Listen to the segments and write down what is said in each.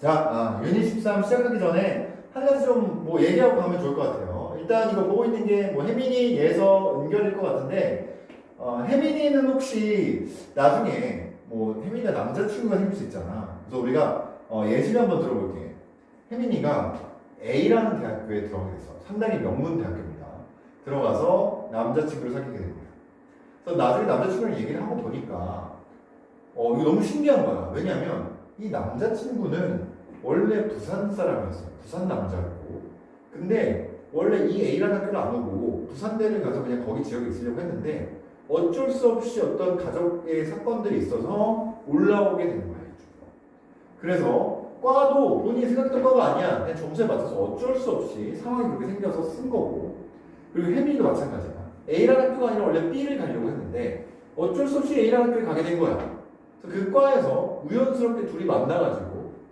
자, 아, 유닛 13 시작하기 전에 한 가지 좀 뭐 얘기하고 가면 좋을 것 같아요. 일단 이거 보고 있는 게 뭐 혜민이, 예서, 은결일 것 같은데 어, 혜민이는 혹시 나중에 뭐 혜민이가 남자친구가 생길 수 있잖아. 그래서 우리가 어, 예시를 한번 들어볼게. 혜민이가 A라는 대학교에 들어가게 됐어. 상당히 명문 대학교입니다. 들어가서 남자친구를 사귀게 된 거야. 그래서 나중에 남자친구랑 얘기를 하고 보니까 어, 이거 너무 신기한 거야. 왜냐면 이 남자친구는 원래 부산 사람이었어요. 부산 남자였고. 근데 원래 이 A라는 학교를 안 오고 부산대를 가서 그냥 거기 지역에 있으려고 했는데 어쩔 수 없이 어떤 가족의 사건들이 있어서 올라오게 된. 이쪽으로. 그래서 과도 본인이 생각했던 과가 아니야. 그냥 점수에 맞춰서 어쩔 수 없이 상황이 그렇게 생겨서 쓴 거고. 그리고 혜민이도 마찬가지야. A라는 학교가 아니라 원래 B를 가려고 했는데 어쩔 수 없이 A라는 학교에 가게 된 거야. 그래서 그 과에서 우연스럽게 둘이 만나가지고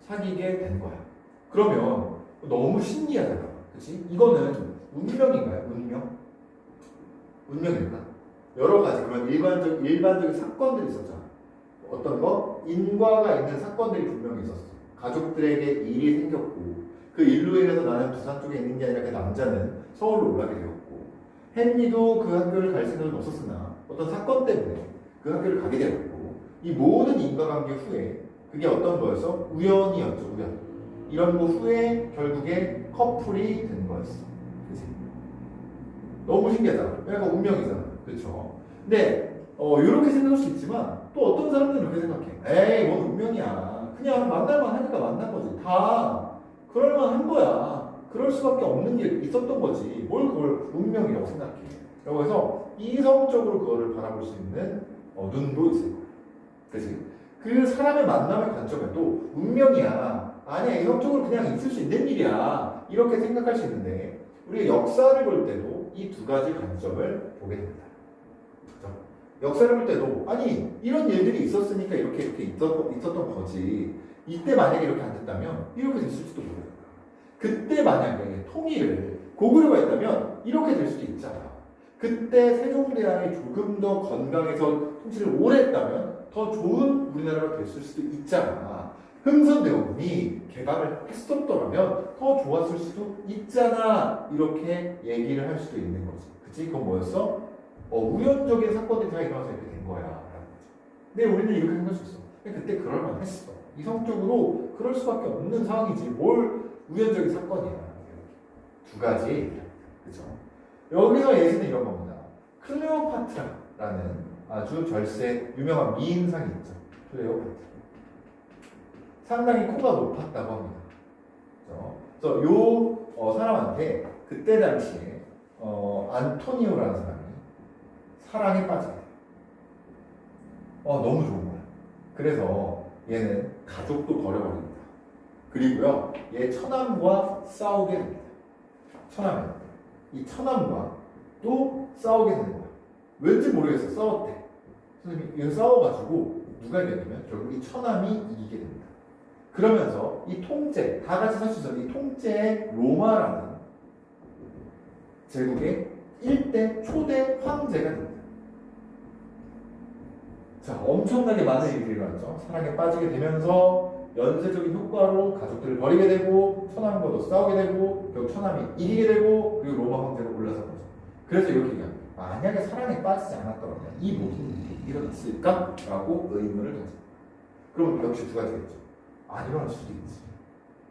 사귀게 된 거야. 그러면 너무 신기하잖아. 그치? 이거는 운명인가요? 운명? 운명일까? 여러 가지 그런 일반적, 일반적인 사건들이 있었잖아. 어떤 거? 인과가 있는 사건들이 분명히 있었어. 가족들에게 일이 생겼고 그 일로 인해서 나는 부산 쪽에 있는 게 아니라 그 남자는 서울로 올라게 되었고 헨리도 그 학교를 갈 생각은 없었으나 어떤 사건 때문에 그 학교를 가게 되었고 이 모든 인과관계 후에 그게 어떤 거였어? 우연이었죠, 우연. 이런 거 후에 결국에 커플이 된 거였어. 그치? 너무 신기하잖아. 약간 운명이잖아. 그렇죠? 근데 어, 이렇게 생각할 수 있지만 또 어떤 사람들은 이렇게 생각해. 에이, 뭔 운명이야. 그냥 만날만 하니까 만난 거지. 다 그럴만 한 거야. 그럴 수밖에 없는 게 있었던 거지. 뭘 그걸 운명이라고 생각해. 라고 해서 이성적으로 그거를 바라볼 수 있는 어, 눈도 있을 거야. 그치? 그 사람의 만남의 관점에도 운명이야. 아니야, 이성적으로 그냥 있을 수 있는 일이야. 이렇게 생각할 수 있는데, 우리가 역사를 볼 때도 이 두 가지 관점을 보게 됩니다. 그죠? 역사를 볼 때도, 아니, 이런 일들이 있었으니까 이렇게 이렇게 있었, 있었던 거지. 이때 만약에 이렇게 안 됐다면, 이렇게 됐을지도 모르겠다. 그때 만약에 통일을 고구려가 있다면, 이렇게 될 수도 있잖아. 그때 세종대왕이 조금 더 건강해서 통치를 오래 했다면, 더 좋은 우리나라가 됐을 수도 있잖아. 흥선대원군이 개방을 했었더라면 더 좋았을 수도 있잖아. 이렇게 얘기를 할 수도 있는 거지. 그치? 그건 뭐였어? 어, 우연적인 사건들이 다 일어나서 이렇게 된 거야. 라는 거지. 근데 우리는 이렇게 생각할 수 있어. 그때 그럴만 했어. 이성적으로 그럴 수밖에 없는 상황이지. 뭘 우연적인 사건이야. 두 가지. 그죠? 여기서 예시는 이런 겁니다. 클레오파트라라는 아주 절세 유명한 미인상이 있죠. 클레오파트라. 상당히 코가 높았다고 합니다. 그래서 요 어, 사람한테 그때 당시에 어, 안토니오라는 사람이 사랑에 돼요. 어, 너무 좋은 거야. 그래서 얘는 가족도 버려버립니다. 그리고요, 얘 처남과 싸우게 됩니다. 처남이. 이 처남과 또 싸우게 거야. 왠지 모르겠어. 싸웠대. 선생님이 이거 싸워가지고 누가 이겼냐면 결국 이 처남이 이기게 됩니다. 그러면서 이 통제, 다 같이 살 수 있었는데 이 통제의 로마라는 제국의 1대 초대 황제가 됩니다. 자, 엄청나게 많은 일들이 일어났죠. 사랑에 빠지게 되면서 연쇄적인 효과로 가족들을 버리게 되고 처남과도 싸우게 되고 결국 처남이 이기게 되고 그리고 로마 황제가 올라선 거죠. 그래서 이렇게 얘기합니다. 만약에 사랑에 빠지지 않았더라면 이 모든 일이 일어났을까? 라고 의문을 가집니다. 그럼 역시 두 가지겠죠. 안 일어날 수도 있지.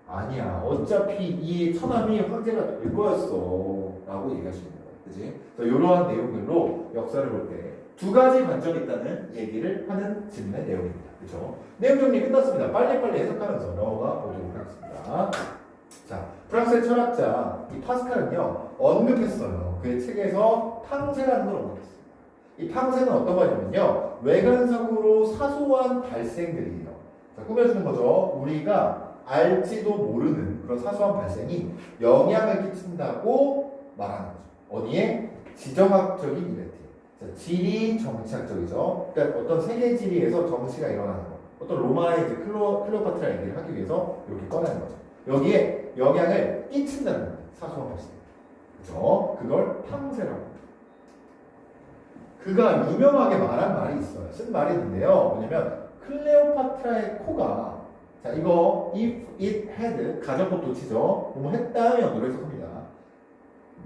아니야. 어차피 이 처남이 황제가 될 거였어. 라고 얘기하시는 거예요. 그지? 이러한 내용들로 역사를 볼 때 두 가지 관점이 있다는 얘기를 하는 질문의 내용입니다. 그죠? 내용 정리 끝났습니다. 빨리빨리 해석하면서 넘어가 보도록 하겠습니다. 자, 프랑스의 철학자 이 파스칼은요, 언급했어요. 그의 책에서 탕세라는 걸 언급했습니다. 이 탕세는 어떤 거냐면요, 외관상으로 사소한 발생들이에요. 자, 꾸며주는 거죠. 우리가 알지도 모르는 그런 사소한 발생이 영향을 끼친다고 말하는 거죠. 어디에? 지정학적인 이벤트. 자, 지리 정치학적이죠. 그러니까 어떤 세계 지리에서 정치가 일어나는 거. 어떤 로마의 클로, 클레오파트라 얘기를 하기 위해서 이렇게 꺼내는 거죠. 여기에 영향을 끼친다는 겁니다. 사소한 발생. 그죠? 그걸 탕세라고. 그가 유명하게 말한 말이 있어요. 쓴 말이 있는데요. 뭐냐면 클레오파트라의 코가 자, 이거 if it had 가정법 도치죠. 뭐뭐 했다면 노래 해석합니다.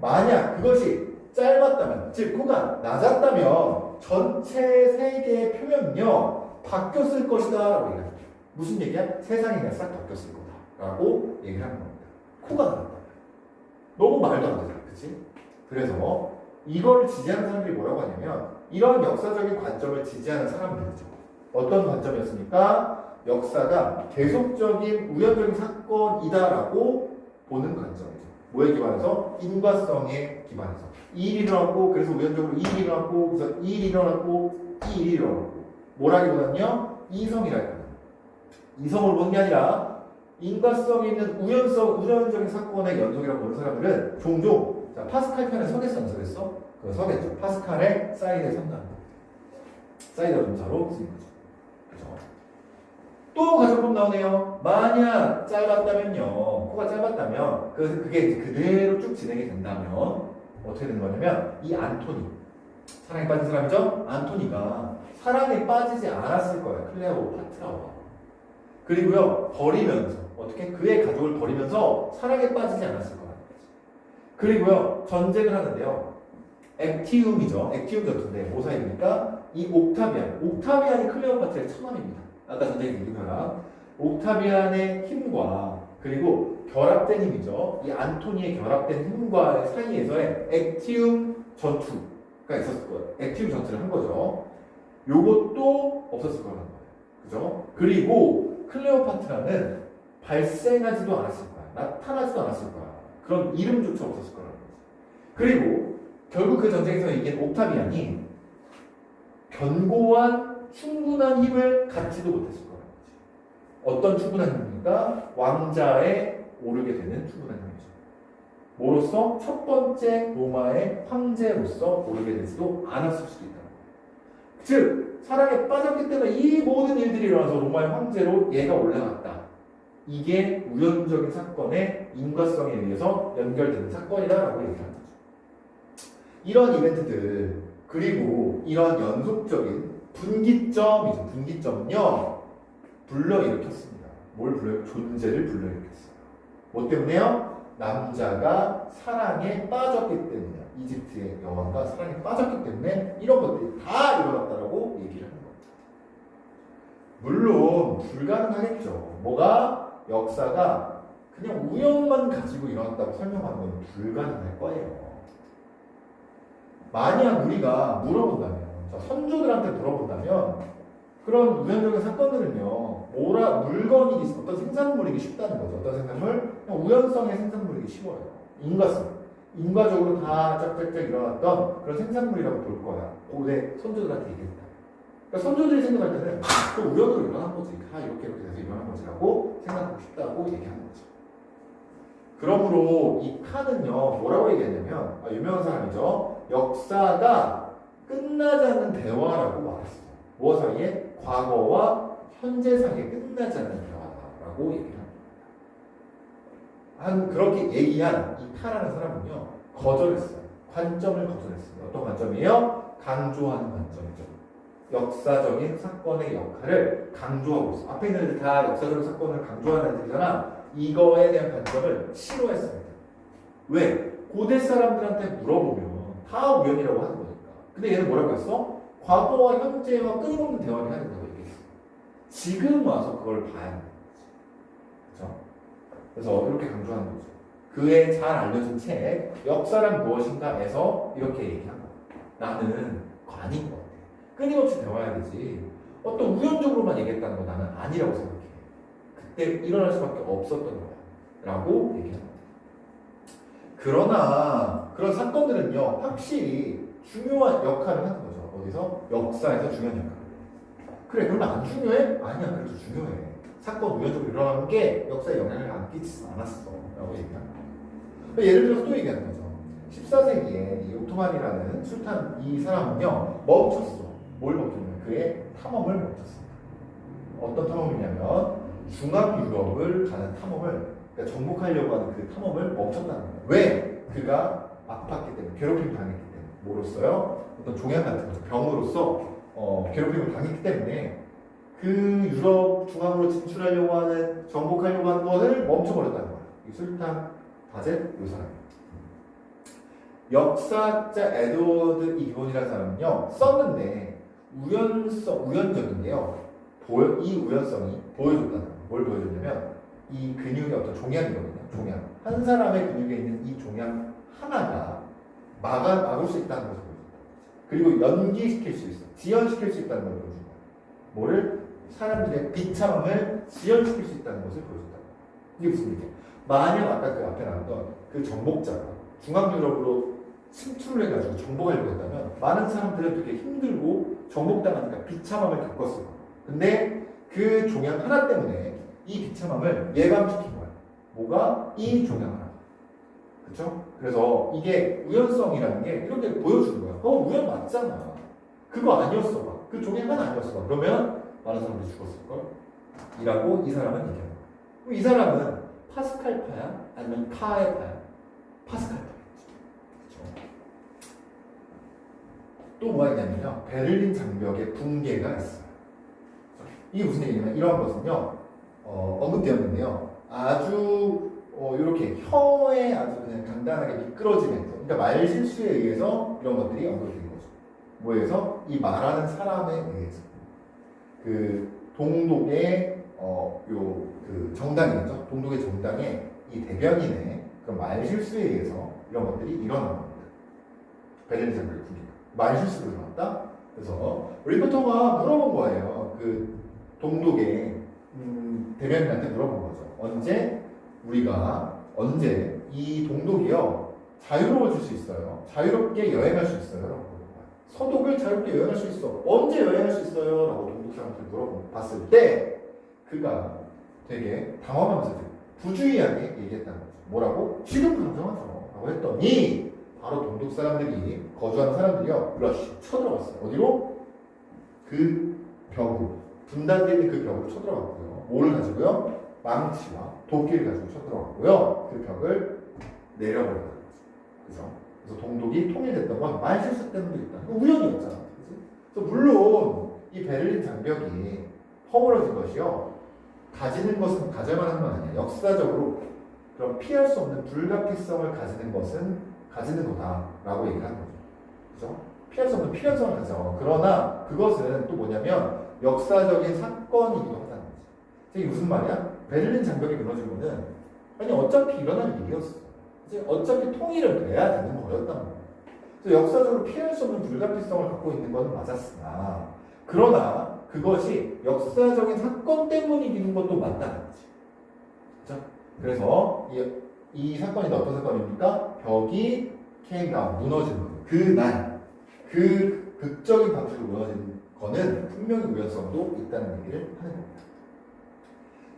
만약 그것이 짧았다면, 즉 코가 낮았다면 전체 세계의 표면은요 바뀌었을 것이다 라고 얘기합니다. 무슨 얘기야? 세상이 그냥 싹 바뀌었을 거다 라고 얘기를 하는 겁니다. 코가 낮았다면 너무 말도 안 되잖아, 그렇지? 그래서 이걸 지지하는 사람들이 뭐라고 하냐면 이런 역사적인 관점을 지지하는 사람들이죠. 어떤 관점이었습니까? 역사가 계속적인 우연적인 사건이다라고 보는 관점이죠. 뭐에 기반해서? 인과성에 기반해서. 이 일이 일어났고, 그래서 우연적으로 이 일이 일어났고, 그래서 이 일이 일어났고, 이 일이 일어났고. 뭐라기보다는요, 이성이랄까요. 이성을 보는 게 아니라, 인과성이 있는 우연성, 우연적인 사건의 연속이라고 보는 사람들은 종종, 자, 파스칼 편에 서겠어, 안 서겠어? 그 서겠죠. 파스칼의 사인의 3단. 사이드 동사로 쓰인 거죠. 그죠? 또 가정법 나오네요. 만약 짧았다면요. 코가 짧았다면, 그, 그게 그대로 쭉 진행이 된다면, 어떻게 되는 거냐면, 이 안토니, 사랑에 빠진 사람이죠? 안토니가 사랑에 빠지지 않았을 거예요. 클레오파트라와. 그리고요, 버리면서, 어떻게? 그의 가족을 버리면서 사랑에 빠지지 않았을 거예요. 그리고요, 전쟁을 하는데요. 액티움이죠. 액티움 전투인데, 뭐 사이입니까? 이 옥타비안, 옥타비안이 클레오파트라의 처남입니다. 아까 전쟁에 얘기한 거랑 옥타비안의 힘과 그리고 결합된 힘이죠. 이 안토니의 결합된 힘과 사이에서의 액티움 전투가 있었을 거예요. 액티움 전투를 한 거죠. 요것도 없었을 거라는 거예요. 그죠? 그리고 클레오파트라는 발생하지도 않았을 거야. 나타나지도 않았을 거야. 그런 이름조차 없었을 거라는 거지. 그리고 결국 그 전쟁에서 이긴 옥타비안이 견고한 충분한 힘을 갖지도 못했을 거라는 거지. 어떤 충분한 힘입니까? 왕자에 오르게 되는 충분한 힘이죠. 뭐로서? 첫 번째 로마의 황제로서 오르게 되지도 않았을 수도 있다. 즉, 사랑에 빠졌기 때문에 이 모든 일들이 일어나서 로마의 황제로 얘가 올라갔다. 이게 우연적인 사건의 인과성에 의해서 연결되는 사건이다라고 얘기를 하는 거죠. 이런 이벤트들, 그리고 이런 연속적인 분기점이죠. 분기점은요, 불러일으켰습니다. 뭘 불러, 존재를 불러일으켰어요. 뭐 때문에요? 남자가 사랑에 빠졌기 때문에 이집트의 여왕과 사랑에 빠졌기 때문에 이런 것들이 다 일어났다라고 얘기를 하는 겁니다. 물론 불가능하겠죠. 뭐가 역사가 그냥 우연만 가지고 일어났다고 설명하는 건 불가능할 거예요. 만약 우리가 물어본다면, 자, 선조들한테 물어본다면 그런 우연적인 사건들은요, 뭐라 물건이기 어떤 생산물이기 쉽다는 거죠. 어떤 생산물? 우연성의 생산물이기 쉬워요. 인과성. 인과적으로 다 짝짝짝 일어났던 그런 생산물이라고 볼 거야. 고대 선조들한테 얘기했다. 그러니까 선조들이 생각할 때는 그 우연으로 일어난 거지. 다 이렇게 이렇게 돼서 일어난 거지라고 생각하고 싶다고 얘기하는 거죠. 그러므로 이 칸은요, 뭐라고 얘기했냐면, 아, 유명한 사람이죠. 역사가 끝나지 않는 대화라고 말했어요. 무엇 사이에? 과거와 현재 사이에 끝나지 않는 대화다라고 얘기를 합니다. 한 그렇게 얘기한 이 타라는 사람은요 거절했어요. 관점을 거절했습니다. 어떤 관점이에요? 강조하는 관점이죠. 역사적인 사건의 역할을 강조하고 있어. 앞에 있는 다 역사적인 사건을 강조하는 애들이잖아. 이거에 대한 관점을 싫어했습니다. 왜? 고대 사람들한테 물어보면 다 우연이라고 하는 거니까. 근데 얘는 뭐라고 했어? 과거와 현재와 끊임없는 대화를 해야 된다고 얘기했어. 지금 와서 그걸 봐야 하는 거지. 그죠? 그래서 이렇게 강조하는 거죠. 그의 잘 알려진 책, 역사란 무엇인가에서 이렇게 얘기한 거야. 나는 관인 것 같아. 끊임없이 배워야 되지. 어떤 우연적으로만 얘기했다는 거 나는 아니라고 생각해. 그때 일어날 수밖에 없었던 거야. 라고 거야. 그러나 그런 사건들은요, 확실히 중요한 역할을 하는 거죠. 어디서? 역사에서 중요한 역할을. 그래, 그러면 안 중요해? 아니야, 그래도 중요해. 사건 우연적으로 일어나는 게 역사에 영향을 안 끼치지 않았어. 라고 얘기하는 거예요. 예를 들어서 또 얘기하는 거죠. 14세기에 이 오토만이라는 술탄 이 사람은요, 멈췄어. 뭘 멈췄냐면 그의 탐험을 멈췄습니다. 어떤 탐험이냐면 중앙 유럽을 가는 탐험을 그러니까 정복하려고 하는 그 탐험을 멈췄다는 거예요. 왜? 그가 아팠기 때문에 괴롭힘을 당했기 때문에 뭐로써요? 어떤 종양 같은 거죠. 병으로서 어, 괴롭힘을 당했기 때문에 그 유럽 중앙으로 진출하려고 하는 정복하려고 하는 것을 멈춰버렸다는 거야. 이 술탄 바젤 요 사람. 역사학자 에드워드 이본이라는 사람은요 썼는데 우연성 우연적인데요. 보여, 이 우연성이 보여줬다는 거예요. 뭘 보여줬냐면 이 근육의 어떤 종양이거든요. 종양. 한 사람의 근육에 있는 이 종양 하나가 막아 막을 수 있다는 것을 보여줬다. 그리고 연기시킬 수 있어. 지연시킬 수 있다는 걸 보여준 거야. 뭐를 사람들의 비참함을 지연시킬 수 있다는 것을 보여줬다. 이게 무슨 얘기야? 만약 아까 그 앞에 나왔던 그 정복자가 중앙 유럽으로 침투를 해가지고 정복하려고 했다면 많은 사람들은 되게 힘들고 정복당하니까 비참함을 겪었을 거야. 근데 그 종양 하나 때문에 이 비참함을 예방시킨 거야. 뭐가? 이 종양 하나. 그쵸? 그래서 이게 우연성이라는 게 이렇게 보여주는 거야. 어, 우연 맞잖아. 그거 아니었어. 봐. 그 종양 하나 아니었어. 봐. 그러면 많은 사람들이 죽었을걸? 이라고 이 사람은 얘기하는 거야. 이 사람은 파스칼파야? 아니면 카의 파야? 파스칼파겠지. 그쵸? 또 뭐가 있냐면요. 베를린 장벽의 붕괴가 있어요. 이게 무슨 얘기냐면 이러한 것은요. 어, 언급되었는데요. 아주 어, 이렇게 혀에 아주 그냥 간단하게 미끄러지면서 그러니까 말 실수에 의해서 이런 것들이 언급된 거죠. 뭐에서 이 말하는 사람에 의해서 그 동독의 어요그 정당이죠. 동독의 정당의 이 대변인의 그 말 실수에 의해서 이런 것들이 일어나는 겁니다. 베를린 장벽의 붕괴. 말 실수로 나왔다. 그래서 리포터가 물어본 거예요. 그 동독의 음, 대변인한테 물어본 거죠. 언제 우리가 언제 이 동독이요 자유로워질 수 있어요. 자유롭게 여행할 수 있어요. 서독을 자유롭게 여행할 수 있어. 언제 여행할 수 있어요? 라고 동독 사람한테 물어봤을 때 그가 되게 당황하면서 부주의하게 얘기했다는 거죠. 뭐라고? 지금 감정하죠. 라고 했더니 바로 동독 사람들이 거주하는 사람들이요 러시 쳐들어갔어요. 어디로? 그 벽으로 분단되어 있는 그 벽으로 쳐들어갔고요. 뭘 가지고요? 망치와 도끼를 가지고 쳐들어갔고요. 그 벽을 내려버렸다는 거죠. 그래서 동독이 통일됐던 건 말실수 때문에 있다. 그 우연이었잖아. 그래서 물론 이 베를린 장벽이 허물어진 것이요. 가지는 것은 가져만 하는 건 아니야. 역사적으로 그런 피할 수 없는 불가피성을 가지는 것은 가지는 거다라고 얘기하는 거죠. 그죠? 없는 필연성을 가져. 그러나 그것은 또 뭐냐면 역사적인 사건이기도 하다는 거지. 이게 무슨 말이야? 베를린 장벽이 무너진 거는 아니 어차피 일어날 일이었어. 이제 어차피 통일은 돼야 되는 거였단 말이야. 그래서 역사적으로 피할 수 없는 불가피성을 갖고 있는 건 맞았으나 그러나 그것이 역사적인 사건 때문이기는 것도 맞다는 거지. 그죠? 그래서 이, 이 사건이 어떤 사건입니까? 벽이 down, 무너지는. 그날, 그 극적인 방식으로 무너진 거는 분명히 우연성도 있다는 얘기를 하는 겁니다.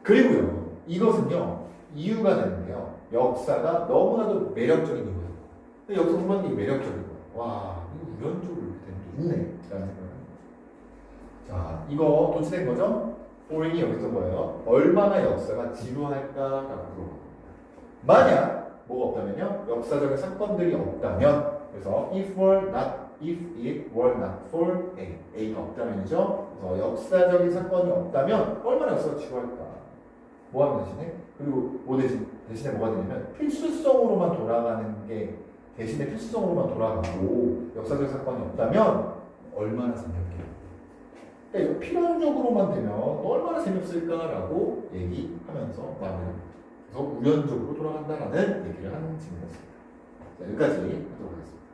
그리고요, 이것은요, 이유가 되는데요, 역사가 너무나도 매력적인 이유예요. 역사 공부하는 게 매력적인 거예요. 와, 이거 우연적으로 이렇게 되는 게 있네. 라는 생각을. 자, 이거 도치된 거죠? 포링이 여기서 뭐예요? 얼마나 역사가 지루할까라고 물어봅니다. 만약 뭐가 없다면요, 역사적인 사건들이 없다면, 그래서 if were not if it were not for A, A가 없다면이죠. 그래서 역사적인 사건이 없다면 얼마나 역사가 지루할까? 뭐 하면 대신에 그리고 뭐 대신 대신에 뭐가 되냐면 필수성으로만 돌아가는 게 대신에 필수성으로만 돌아가고 역사적 사건이 없다면 얼마나 재미없게. 그러니까 필연적으로만 되면 얼마나 재미없을까라고 얘기하면서 마무리. 그래서 우연적으로 돌아간다라는 얘기를 하는 질문이었습니다. 자, 여기까지 하도록 하겠습니다.